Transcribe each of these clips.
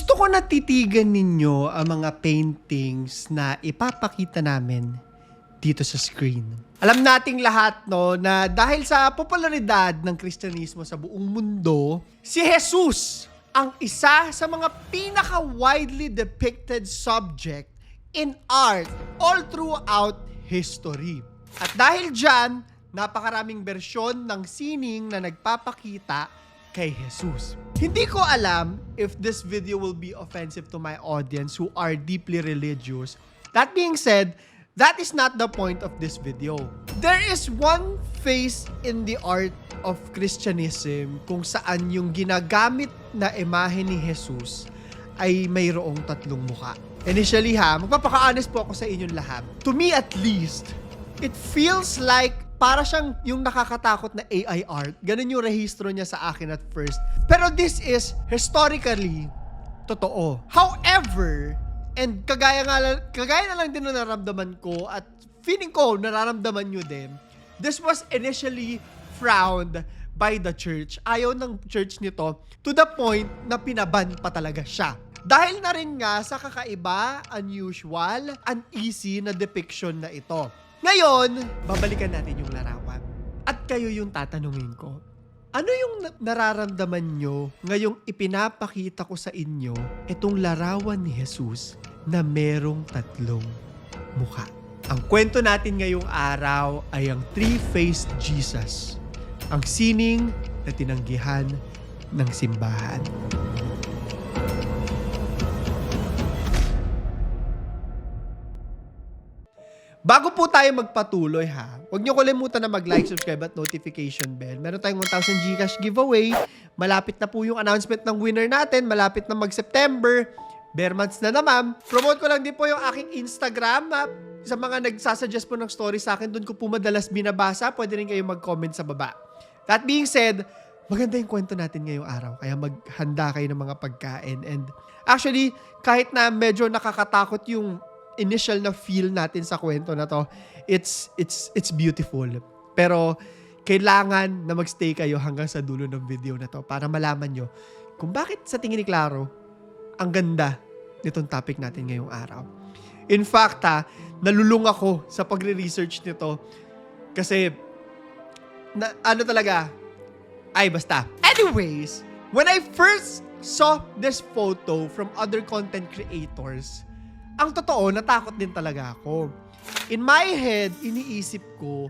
Gusto ko na titigan ninyo ang mga paintings na ipapakita namin dito sa screen. Alam nating lahat no na dahil sa popularidad ng Kristyanismo sa buong mundo, si Jesus ang isa sa mga pinaka-widely depicted subject in art all throughout history. At dahil dyan, napakaraming bersyon ng sining na nagpapakita kay Jesus. Hindi ko alam if this video will be offensive to my audience who are deeply religious. That being said, that is not the point of this video. There is one face in the art of Christianism kung saan yung ginagamit na imahe ni Jesus ay mayroong tatlong muka. Initially ha, magpapaka-honest po ako sa inyong lahat. To me at least, it feels like para siyang yung nakakatakot na AI art. Ganun yung rehistro niya sa akin at first. Pero this is historically totoo. However, and kagaya nga kagaya na lang din na naramdaman ko at feeling ko nararamdaman nyo din, this was initially frowned by the church. Ayaw ng church nito to the point na pinaban pa talaga siya. Dahil na rin nga sa kakaiba, unusual, uneasy na depiction na ito. Ngayon, babalikan natin yung larawan. At kayo yung tatanungin ko, ano yung na- nararamdaman nyo ngayong ipinapakita ko sa inyo itong larawan ni Jesus na merong tatlong mukha? Ang kwento natin ngayong araw ay ang three-faced Jesus, ang sining na tinanggihan ng simbahan. Bago po tayo magpatuloy ha, huwag niyo kalimutan na mag-like, subscribe at notification bell. Meron tayong 1,000 Gcash giveaway. Malapit na po yung announcement ng winner natin. Malapit na mag-September. Bare months na naman. Promote ko lang din po yung aking Instagram. Ha? Sa mga nagsasuggest po ng story sa akin, doon ko po madalas binabasa. Pwede rin kayo mag-comment sa baba. That being said, maganda yung kwento natin ngayong araw. Kaya maghanda kayo ng mga pagkain. And actually, kahit na medyo nakakatakot yung initial na feel natin sa kwento na to, it's it's it's beautiful. Pero kailangan na magstay kayo hanggang sa dulo ng video na to para malaman nyo kung bakit sa tingin ni Claro ang ganda nitong topic natin ngayong araw. In fact, ha, nalulung ako sa pagre-research nito kasi na, ano talaga, ay basta. Anyways, when I first saw this photo from other content creators, ang totoo, natakot din talaga ako. In my head, iniisip ko,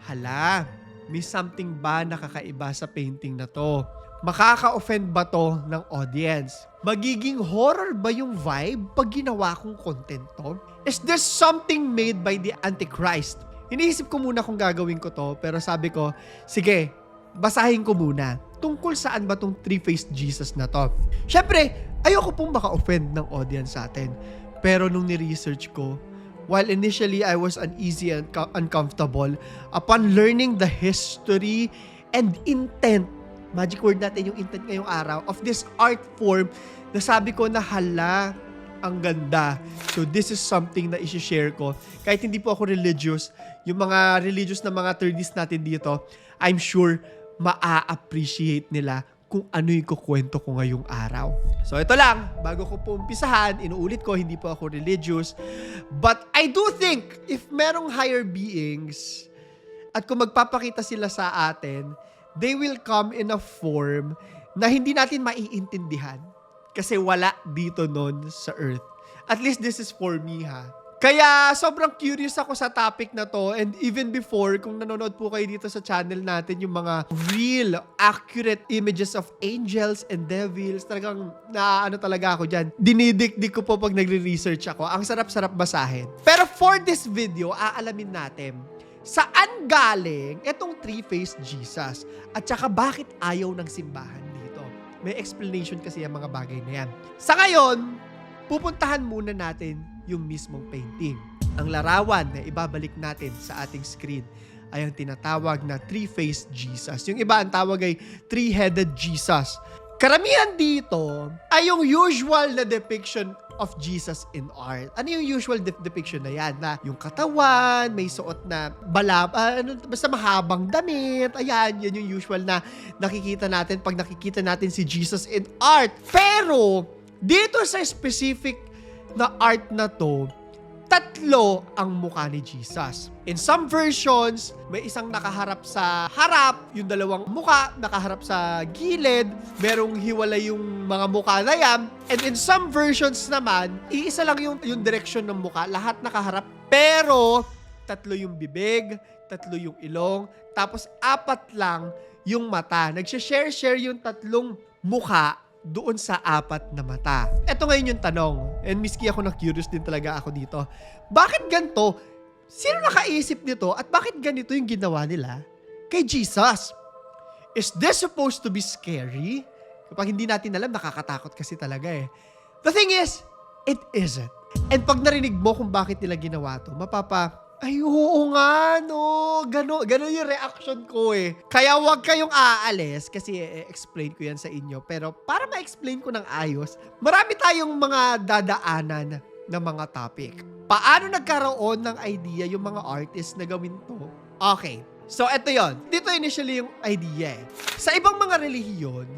hala, may something ba nakakaiba sa painting na to? Makaka-offend ba to ng audience? Magiging horror ba yung vibe pag ginawa kong content to? Is this something made by the Antichrist? Iniisip ko muna kung gagawin ko to, pero sabi ko, sige, basahin ko muna. Tungkol saan ba tong three-faced Jesus na to? Siyempre, ayoko pong maka-offend ng audience sa atin. Pero nung ni-research ko, while initially I was uneasy and co- uncomfortable, upon learning the history and intent, magic word natin yung intent ngayong araw, of this art form, nasabi ko na hala, ang ganda. So this is something na isi-share ko. Kahit hindi po ako religious, yung mga religious na mga 30s natin dito, I'm sure maa-appreciate nila kung ano yung kukwento ko ngayong araw. So ito lang, bago ko po umpisahan, inuulit ko, hindi po ako religious. But I do think, if merong higher beings, at kung magpapakita sila sa atin, they will come in a form na hindi natin maiintindihan. Kasi wala dito nun sa earth. At least this is for me ha. Kaya sobrang curious ako sa topic na to. And even before kung nanonood po kayo dito sa channel natin yung mga real accurate images of angels and devils talagang na ano talaga ako dyan. Dinidikdik ko po pag nagre-research ako. Ang sarap-sarap basahin. Pero for this video aalamin natin saan galing itong three-faced Jesus? At saka bakit ayaw ng simbahan dito? May explanation kasi ang mga bagay na yan. Sa ngayon pupuntahan muna natin yung mismong painting. Ang larawan na ibabalik natin sa ating screen ay ang tinatawag na three-faced Jesus. Yung iba ang tawag ay three-headed Jesus. Karamihan dito ay yung usual na depiction of Jesus in art. Ano yung usual de- depiction na yan? Na yung katawan, may suot na balab, ah, ano, basta mahabang damit. Ayan, yan yung usual na nakikita natin pag nakikita natin si Jesus in art. Pero, Dito sa specific na art na to, tatlo ang mukha ni Jesus. In some versions, may isang nakaharap sa harap, yung dalawang mukha nakaharap sa gilid, merong hiwalay yung mga mukha na yan. And in some versions naman, iisa lang yung, yung direction ng mukha, lahat nakaharap, pero tatlo yung bibig, tatlo yung ilong, tapos apat lang yung mata. Nagsha-share-share yung tatlong mukha doon sa apat na mata. Ito ngayon yung tanong, and miski ako na curious din talaga ako dito. Bakit ganito? Sino nakaisip nito at bakit ganito yung ginawa nila kay Jesus? Is this supposed to be scary? Kapag hindi natin alam, nakakatakot kasi talaga eh. The thing is, it isn't. And pag narinig mo kung bakit nila ginawa to, mapapa, ay, oo nga, no. Gano, gano yung reaction ko eh. Kaya wag kayong aalis kasi i-explain ko yan sa inyo. Pero para ma-explain ko ng ayos, marami tayong mga dadaanan na mga topic. Paano nagkaroon ng idea yung mga artists na gawin to? Okay. So, eto yon. Dito initially yung idea eh. Sa ibang mga relihiyon,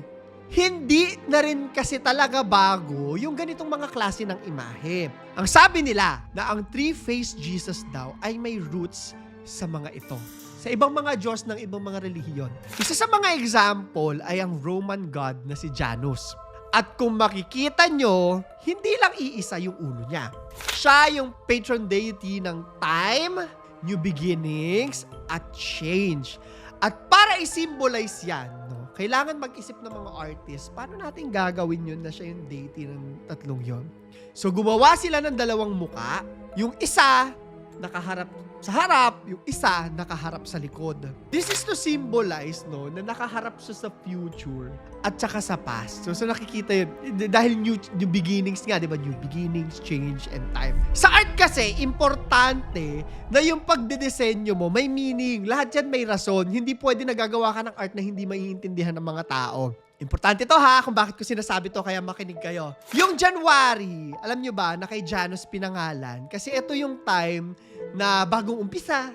hindi na rin kasi talaga bago yung ganitong mga klase ng imahe. Ang sabi nila na ang three-faced Jesus daw ay may roots sa mga ito. Sa ibang mga Diyos ng ibang mga relihiyon. Isa sa mga example ay ang Roman god na si Janus. At kung makikita nyo, hindi lang iisa yung ulo niya. Siya yung patron deity ng time, new beginnings, at change. At para i-symbolize yan, no, kailangan mag-isip ng mga artist, paano natin gagawin yun na siya yung deity ng tatlong yon. So gumawa sila ng dalawang muka. Yung isa, nakaharap sa harap, yung isa nakaharap sa likod. This is to symbolize no na nakaharap siya sa future at saka sa past. So, so nakikita yun. Dahil new, new beginnings nga, di ba? New beginnings, change, and time. Sa art kasi, importante na yung pagdedesenyo mo may meaning. Lahat yan may rason. Hindi pwede nagagawa ka ng art na hindi maiintindihan ng mga tao. Importante to ha, kung bakit ko sinasabi to, kaya makinig kayo. Yung January, alam nyo ba, na kay Janus pinangalan? Kasi ito yung time na bagong umpisa,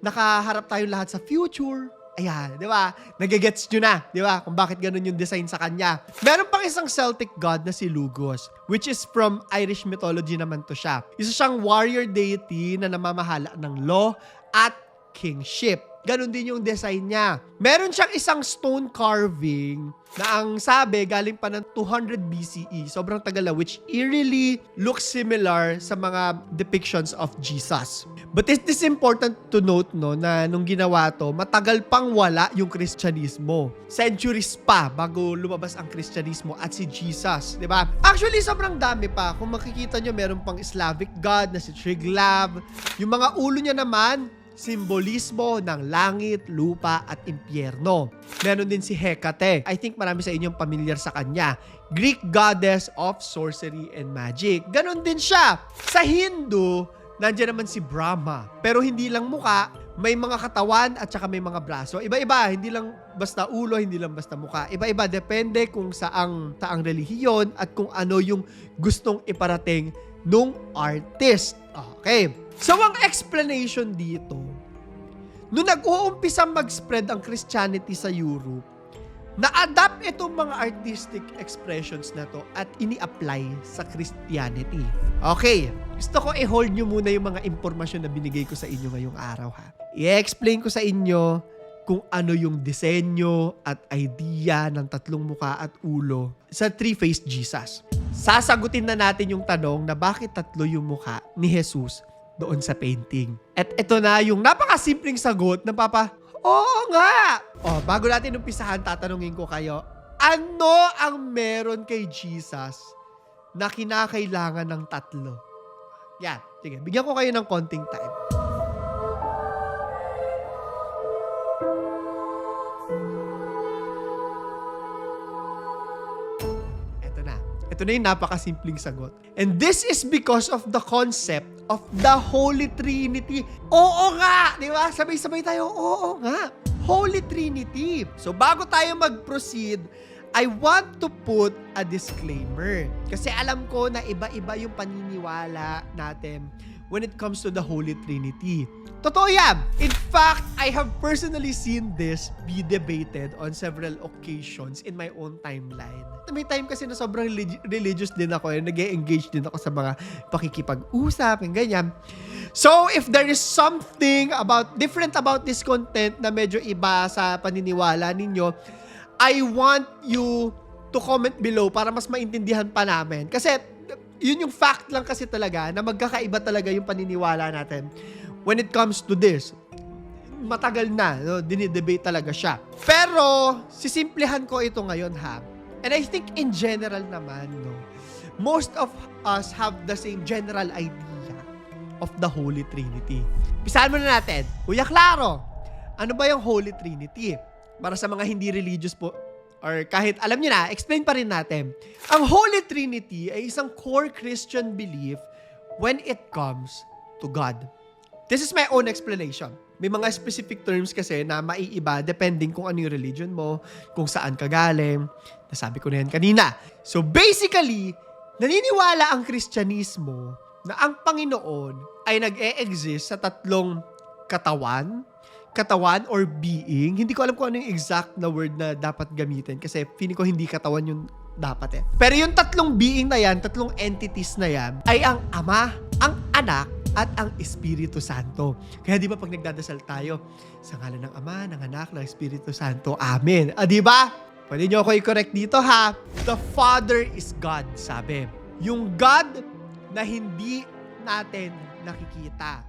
nakaharap tayo lahat sa future. Ayan, di ba? Nagigets nyo na, di ba? Kung bakit ganun yung design sa kanya. Meron pang isang Celtic god na si Lugos, which is from Irish mythology naman to siya. Isa siyang warrior deity na namamahala ng law at kingship. Ganon din yung design niya. Meron siyang isang stone carving na ang sabi galing pa ng 200 BCE. Sobrang tagal na, which eerily looks similar sa mga depictions of Jesus. But it is important to note no, na nung ginawa to, matagal pang wala yung Kristyanismo. Centuries pa bago lumabas ang Kristyanismo at si Jesus. di ba? Actually, sobrang dami pa. Kung makikita nyo, meron pang Slavic god na si Triglav. Yung mga ulo niya naman, simbolismo ng langit, lupa at impyerno. Meron din si Hecate. I think marami sa inyong familiar sa kanya. Greek goddess of sorcery and magic. Ganon din siya. Sa Hindu, nandiyan naman si Brahma. Pero hindi lang muka, may mga katawan at saka may mga braso. Iba-iba, hindi lang basta ulo, hindi lang basta muka. Iba-iba, depende kung saang, saang relihiyon at kung ano yung gustong iparating nung artist. Okay. So, ang explanation dito, nung nag-uumpisa mag-spread ang Christianity sa Europe, na-adapt itong mga artistic expressions na to at ini-apply sa Christianity. Okay, gusto ko i-hold nyo muna yung mga impormasyon na binigay ko sa inyo ngayong araw ha. I-explain ko sa inyo kung ano yung disenyo at idea ng tatlong muka at ulo sa three-faced Jesus. Sasagutin na natin yung tanong na bakit tatlo yung muka ni Jesus doon sa painting. At ito na yung napakasimpleng sagot na papa, oo nga! Oh, bago natin umpisahan, tatanungin ko kayo, ano ang meron kay Jesus na kinakailangan ng tatlo? Yan, sige, bigyan ko kayo ng konting time. Ito na yung napakasimpleng sagot. And this is because of the concept of the Holy Trinity. Oo nga! Di ba? Sabay-sabay tayo, oo nga. Holy Trinity. So bago tayo mag-proceed, I want to put a disclaimer. Kasi alam ko na iba-iba yung paniniwala natin when it comes to the Holy Trinity. Totoo yan. In fact, I have personally seen this be debated on several occasions in my own timeline. May time kasi na sobrang relig- religious din ako and nag engage din ako sa mga pakikipag-usap and ganyan. So, if there is something about different about this content na medyo iba sa paniniwala ninyo, I want you to comment below para mas maintindihan pa namin. Kasi yun yung fact lang kasi talaga na magkakaiba talaga yung paniniwala natin when it comes to this. Matagal na, no? dinidebate talaga siya. Pero, sisimplihan ko ito ngayon ha. And I think in general naman, no, most of us have the same general idea of the Holy Trinity. Pisahan muna natin. Kuya Claro, ano ba yung Holy Trinity? Para sa mga hindi religious po, or kahit alam nyo na, explain pa rin natin. Ang Holy Trinity ay isang core Christian belief when it comes to God. This is my own explanation. May mga specific terms kasi na maiiba depending kung ano yung religion mo, kung saan ka galing. Nasabi ko na yan kanina. So basically, naniniwala ang Kristyanismo na ang Panginoon ay nag-e-exist sa tatlong katawan, katawan or being. Hindi ko alam kung ano yung exact na word na dapat gamitin kasi feeling ko hindi katawan yung dapat eh. Pero yung tatlong being na yan, tatlong entities na yan, ay ang Ama, ang Anak, at ang Espiritu Santo. Kaya di ba pag nagdadasal tayo, sa ngalan ng Ama, ng Anak, ng Espiritu Santo, Amen. Ah, di ba? Pwede nyo ako i-correct dito ha. The Father is God, sabi. Yung God na hindi natin nakikita.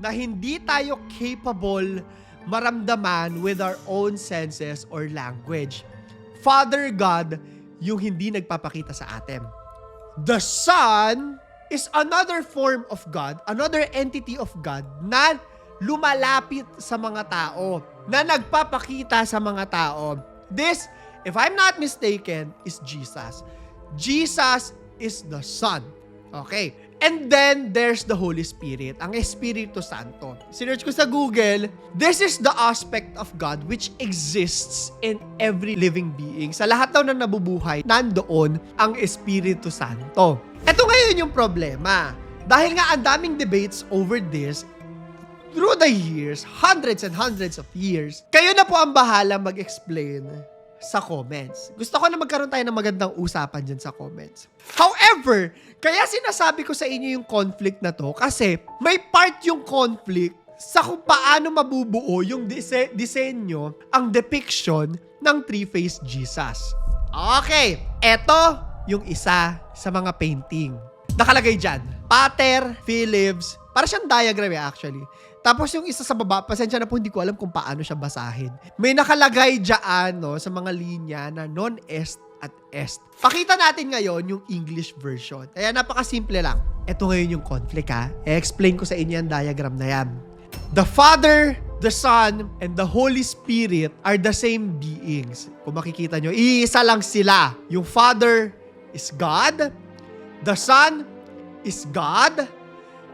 Na hindi tayo capable maramdaman with our own senses or language. Father God, yung hindi nagpapakita sa atin. The Son is another form of God, another entity of God na lumalapit sa mga tao, na nagpapakita sa mga tao. This, if I'm not mistaken, is Jesus. Jesus is the Son. Okay. And then, there's the Holy Spirit, ang Espiritu Santo. Sinearch ko sa Google, this is the aspect of God which exists in every living being. Sa lahat daw na nabubuhay, nandoon ang Espiritu Santo. Ito ngayon yung problema. Dahil nga ang daming debates over this, through the years, hundreds and hundreds of years, kayo na po ang bahala mag-explain sa comments. Gusto ko na magkaroon tayo ng magandang usapan dyan sa comments. However, kaya sinasabi ko sa inyo yung conflict na to kasi may part yung conflict sa kung paano mabubuo yung dise- disenyo, ang depiction ng three-faced Jesus. Okay, eto yung isa sa mga painting. Nakalagay dyan, Pater, Philips, para siyang diagram eh actually. Tapos yung isa sa baba, pasensya na po, hindi ko alam kung paano siya basahin. May nakalagay dyan, no, sa mga linya na non-est at est. Pakita natin ngayon yung English version. Kaya napakasimple lang. Ito ngayon yung conflict ha. I-explain ko sa inyo yung diagram na yan. The Father, the Son, and the Holy Spirit are the same beings. Kung makikita nyo, iisa lang sila. Yung Father is God, the Son is God,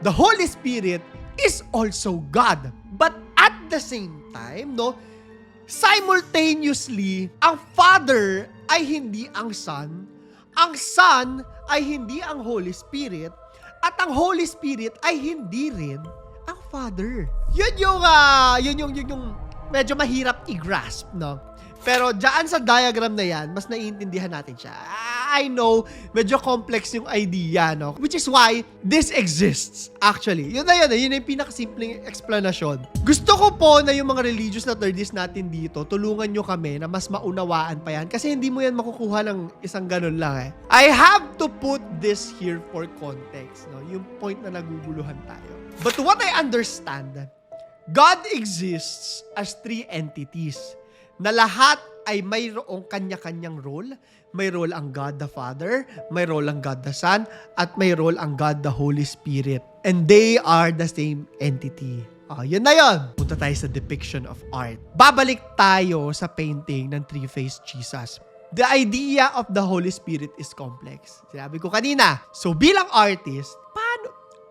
the Holy Spirit is also God. But at the same time, no, simultaneously, ang Father ay hindi ang Son, ang Son ay hindi ang Holy Spirit, at ang Holy Spirit ay hindi rin ang Father. Yun yung, ah, yun yung, yun yung medyo mahirap i-grasp, no? Pero dyan sa diagram na yan, mas naiintindihan natin siya. I know, medyo complex yung idea, no? Which is why this exists, actually. Yun na yun, eh. yun yung pinakasimpleng explanation. Gusto ko po na yung mga religious na thirdies natin dito, tulungan nyo kami na mas maunawaan pa yan. Kasi hindi mo yan makukuha ng isang ganun lang eh. I have to put this here for context, no? Yung point na naguguluhan tayo. But what I understand, God exists as three entities na lahat ay mayroong kanya-kanyang role. May role ang God the Father, may role ang God the Son, at may role ang God the Holy Spirit. And they are the same entity. Ah, yun na yun. Punta tayo sa depiction of art. Babalik tayo sa painting ng three-faced Jesus. The idea of the Holy Spirit is complex. Sinabi ko kanina. So bilang artist, paano,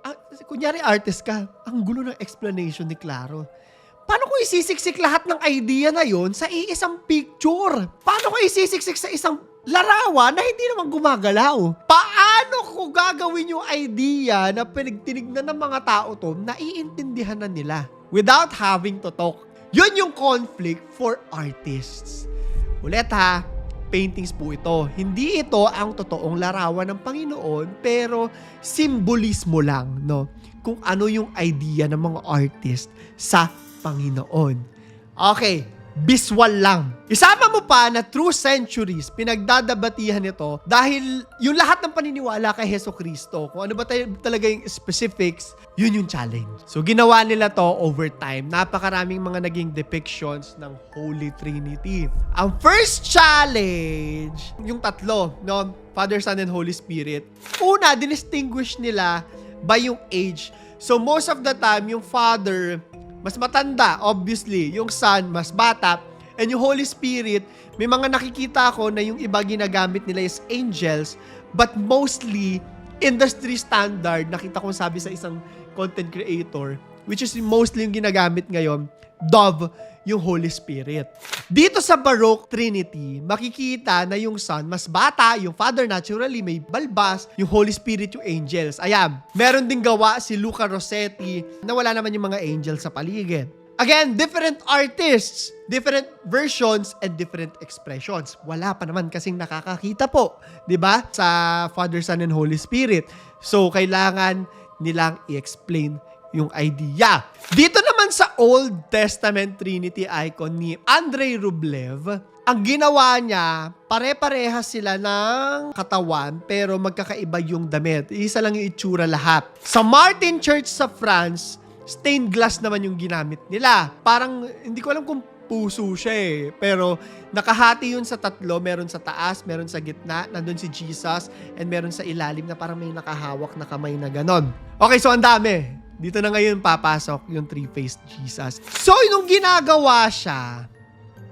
ah, kunyari artist ka, ang gulo ng explanation ni Claro. Paano ko isisiksik lahat ng idea na yon sa iisang picture? Paano ko isisiksik sa isang larawan na hindi naman gumagalaw? Paano ko gagawin yung idea na pinagtinignan ng mga tao to, naiintindihan na nila without having to talk. Yun yung conflict for artists. Ulit ha, paintings po ito. Hindi ito ang totoong larawan ng Panginoon, pero simbolismo lang, no? Kung ano yung idea ng mga artist sa Panginoon. Okay, visual lang. Isama mo pa na through centuries, pinagdadabatihan ito dahil yung lahat ng paniniwala kay Heso Kristo, kung ano ba tayo, talaga yung specifics, yun yung challenge. So ginawa nila to over time. Napakaraming mga naging depictions ng Holy Trinity. Ang first challenge, yung tatlo, no? Father, Son, and Holy Spirit. Una, dinistinguish nila by yung age. So most of the time, yung Father, mas matanda, obviously. Yung Son, mas bata. And yung Holy Spirit, may mga nakikita ko na yung iba ginagamit nila is angels, but mostly, industry standard, nakita ko sabi sa isang content creator, which is mostly yung ginagamit ngayon, dove yung Holy Spirit. Dito sa Baroque Trinity, makikita na yung Son mas bata, yung Father naturally may balbas, yung Holy Spirit yung angels. Ayan, meron ding gawa si Luca Rossetti na wala naman yung mga angels sa paligid. Again, different artists, different versions, and different expressions. Wala pa naman kasing nakakakita po, di ba? Sa Father, Son, and Holy Spirit. So, kailangan nilang i-explain yung idea. Dito naman sa Old Testament Trinity icon ni Andrei Rublev, ang ginawa niya, pare-parehas sila ng katawan pero magkakaiba yung damit. Isa lang yung itsura lahat. Sa Martin Church sa France, stained glass naman yung ginamit nila. Parang, hindi ko alam kung puso siya eh. Pero nakahati yun sa tatlo. Meron sa taas, meron sa gitna, nandun si Jesus, and meron sa ilalim na parang may nakahawak na kamay na ganon. Okay, so ang dami. Dito na ngayon papasok yung three-faced Jesus. So, nung ginagawa siya,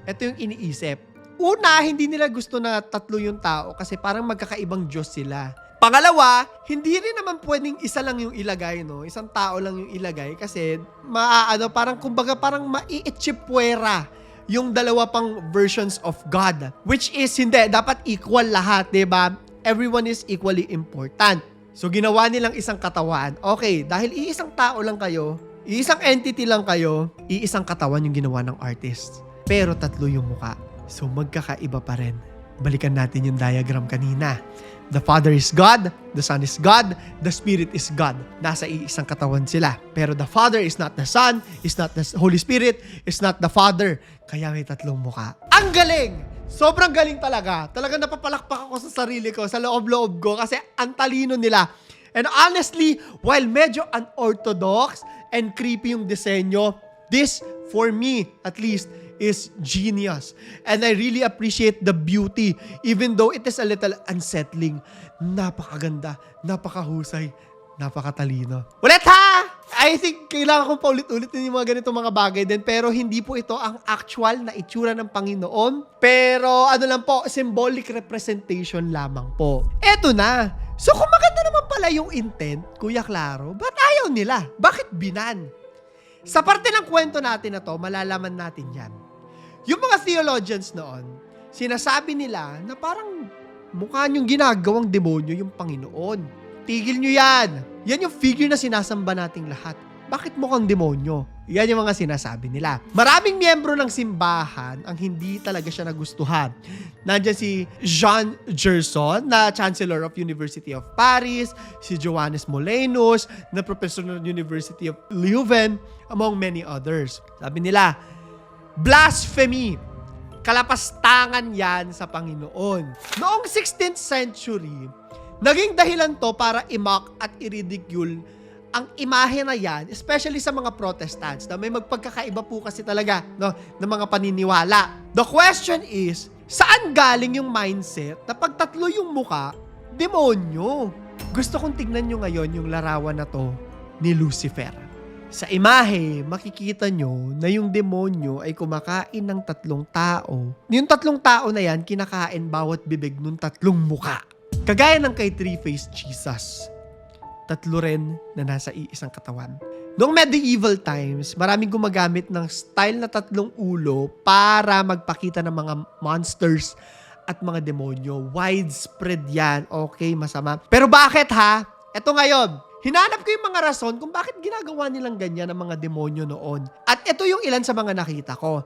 ito yung iniisip. Una, hindi nila gusto na tatlo yung tao kasi parang magkakaibang Diyos sila. Pangalawa, hindi rin naman pwedeng isa lang yung ilagay, no? Isang tao lang yung ilagay kasi maaano, parang kumbaga parang maiitsipwera yung dalawa pang versions of God. Which is, hindi, dapat equal lahat, 'di ba? Everyone is equally important. So ginawa nilang isang katawan. Okay, dahil iisang tao lang kayo, iisang entity lang kayo, iisang katawan yung ginawa ng artist. Pero tatlo yung muka. So magkakaiba pa rin. Balikan natin yung diagram kanina. The Father is God, the Son is God, the Spirit is God. Nasa iisang katawan sila. Pero the Father is not the Son, is not the Holy Spirit, is not the Father. Kaya may tatlong muka. Ang galing! Sobrang galing talaga. Talaga napapalakpak ako sa sarili ko, sa loob-loob ko kasi ang talino nila. And honestly, while medyo unorthodox and creepy yung disenyo, this, for me at least, is genius. And I really appreciate the beauty, even though it is a little unsettling. Napakaganda, napakahusay, napakatalino. Ulit! I think kailangan kong paulit-ulitin yung mga ganitong mga bagay din pero hindi po ito ang actual na itsura ng Panginoon. Pero ano lang po, symbolic representation lamang po. Eto na. So kung maganda naman pala yung intent, Kuya Claro, ba't ayaw nila? Bakit binan? Sa parte ng kwento natin na to, malalaman natin yan. Yung mga theologians noon, sinasabi nila na parang mukha niyong ginagawang demonyo yung Panginoon. Tigil nyo yan. Yan yung figure na sinasamba nating lahat. Bakit mukhang demonyo? Yan yung mga sinasabi nila. Maraming miyembro ng simbahan ang hindi talaga siya nagustuhan. Nandiyan si Jean Gerson na Chancellor of University of Paris, si Johannes Molenus na Professor ng University of Leuven, among many others. Sabi nila, blasphemy. Kalapastangan yan sa Panginoon. Noong 16th century, naging dahilan to para imak at iridicule ang imahe na yan, especially sa mga Protestants, na may magpagkakaiba po kasi talaga no, ng mga paniniwala. The question is, saan galing yung mindset na pag tatlo yung muka, demonyo? Gusto kong tignan nyo ngayon yung larawan na to ni Lucifer. Sa imahe, makikita nyo na yung demonyo ay kumakain ng tatlong tao. Yung tatlong tao na yan, kinakain bawat bibig ng tatlong muka. Kagaya ng kay Three-Faced Jesus. Tatlo rin na nasa iisang katawan. Noong medieval times, maraming gumagamit ng style na tatlong ulo para magpakita ng mga monsters at mga demonyo. Widespread yan. Okay, masama. Pero bakit ha? Eto ngayon, hinanap ko yung mga rason kung bakit ginagawa nilang ganyan ang mga demonyo noon. At ito yung ilan sa mga nakita ko.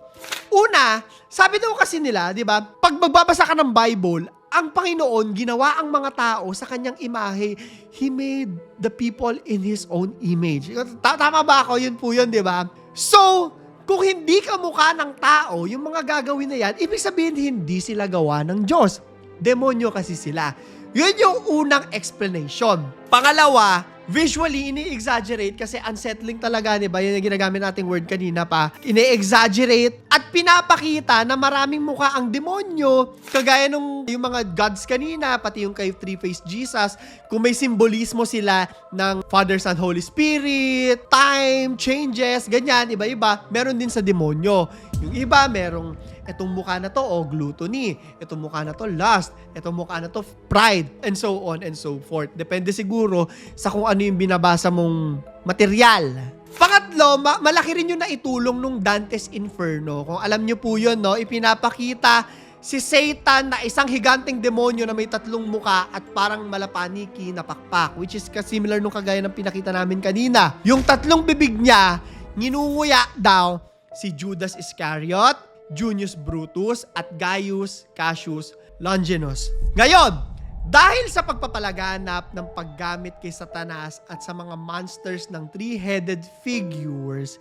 Una, sabi daw kasi nila, di ba, pag magbabasa ka ng Bible, ang Panginoon ginawa ang mga tao sa kanyang imahe. He made the people in His own image. Ta- Tama ba ako? Yun po yun, di ba? So, kung hindi ka mukha ng tao, yung mga gagawin na yan, ibig sabihin hindi sila gawa ng Diyos. Demonyo kasi sila. Yun yung unang explanation. Pangalawa, visually, ini-exaggerate kasi unsettling talaga, di ba? Yun yung ginagamit nating word kanina pa. Ini-exaggerate at pinapakita na maraming mukha ang demonyo. Kagaya nung yung mga gods kanina, pati yung kay Three-Faced Jesus, kung may simbolismo sila ng Father, Son, Holy Spirit, time, changes, ganyan, iba-iba. Meron din sa demonyo. Yung iba, merong etong mukha na to, oh, gluttony. Etong mukha na to, lust. Etong mukha na to, pride. And so on and so forth. Depende siguro sa kung ano yung binabasa mong material. Pangatlo, ma- malaki rin yung naitulong nung Dante's Inferno. Kung alam nyo po yun, no, ipinapakita si Satan na isang higanting demonyo na may tatlong muka at parang malapaniki na pakpak. Which is similar nung kagaya ng pinakita namin kanina. Yung tatlong bibig niya, ninunguya daw si Judas Iscariot, Junius Brutus at Gaius Cassius Longinus. Ngayon, dahil sa pagpapalaganap ng paggamit kay Satanas at sa mga monsters ng three-headed figures,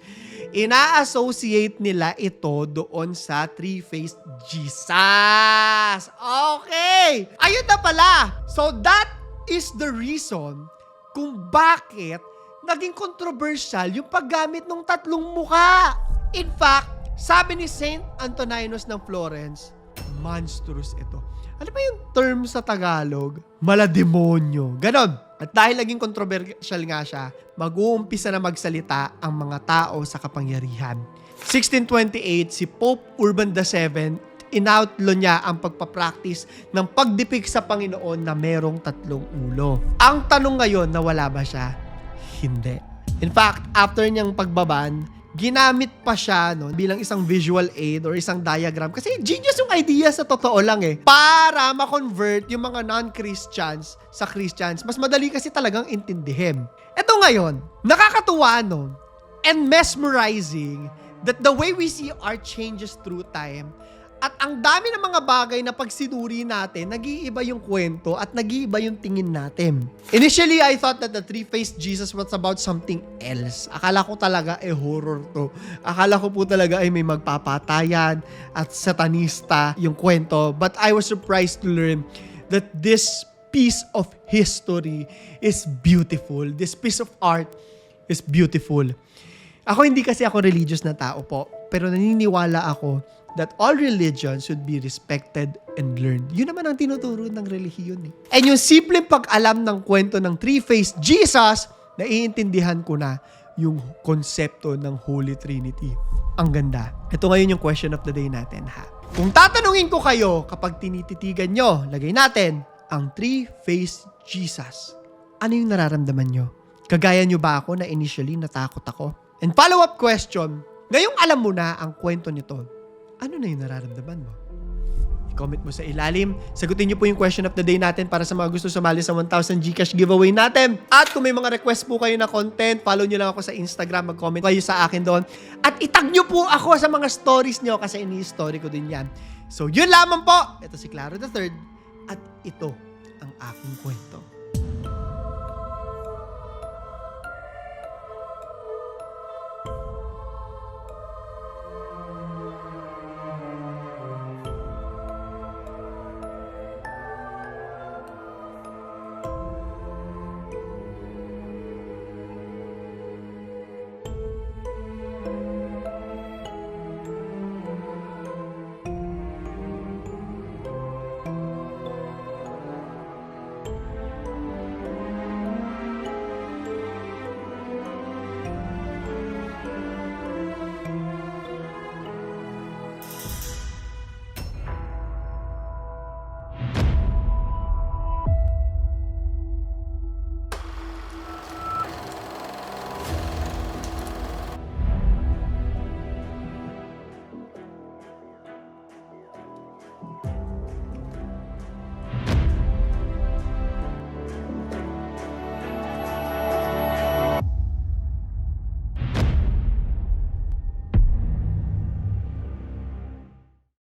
ina-associate nila ito doon sa three-faced Jesus. Okay! Ayun na pala! So that is the reason kung bakit naging controversial yung paggamit ng tatlong muka. In fact, sabi ni Saint Antoninus ng Florence, monstrous ito. Ano ba yung term sa Tagalog? Malademonyo. Ganon. At dahil naging controversial nga siya, mag-uumpisa na magsalita ang mga tao sa kapangyarihan. 1628, si Pope Urban VII, inautlo niya ang pagpapractice ng pagdipik sa Panginoon na merong tatlong ulo. Ang tanong ngayon, nawala ba siya? Hindi. In fact, after niyang pagbaban, ginamit pa siya no, bilang isang visual aid or isang diagram. Kasi genius yung idea sa totoo lang eh. Para ma-convert yung mga non-Christians sa Christians. Mas madali kasi talagang intindihin. Ito ngayon, nakakatuwa no, and mesmerizing that the way we see art changes through time at ang dami ng mga bagay na pag sinuri natin, nag-iiba yung kwento at nag-iiba yung tingin natin. Initially, I thought that the three-faced Jesus was about something else. Akala ko talaga eh horror to. Akala ko po talaga ay may magpapatayan at satanista yung kwento. But I was surprised to learn that this piece of history is beautiful. This piece of art is beautiful. Ako hindi kasi ako religious na tao po, pero naniniwala ako that all religions should be respected and learned. Yun naman ang tinuturo ng relihiyon eh. And yung simpleng pag-alam ng kwento ng three-faced Jesus, naiintindihan ko na yung konsepto ng Holy Trinity. Ang ganda. Ito ngayon yung question of the day natin ha. Kung tatanungin ko kayo kapag tinititigan nyo, lagay natin ang three-faced Jesus. Ano yung nararamdaman nyo? Kagaya nyo ba ako na initially natakot ako? And follow-up question, ngayong alam mo na ang kwento nito, ano na yung nararamdaman mo? I-comment mo sa ilalim. Sagutin niyo po yung question of the day natin para sa mga gusto sumali sa 1,000 Gcash giveaway natin. At kung may mga request po kayo na content, follow niyo lang ako sa Instagram, mag-comment kayo sa akin doon. At itag niyo po ako sa mga stories niyo kasi ini-story ko din yan. So, yun lamang po. Ito si Claro the Third at ito ang aking kwento.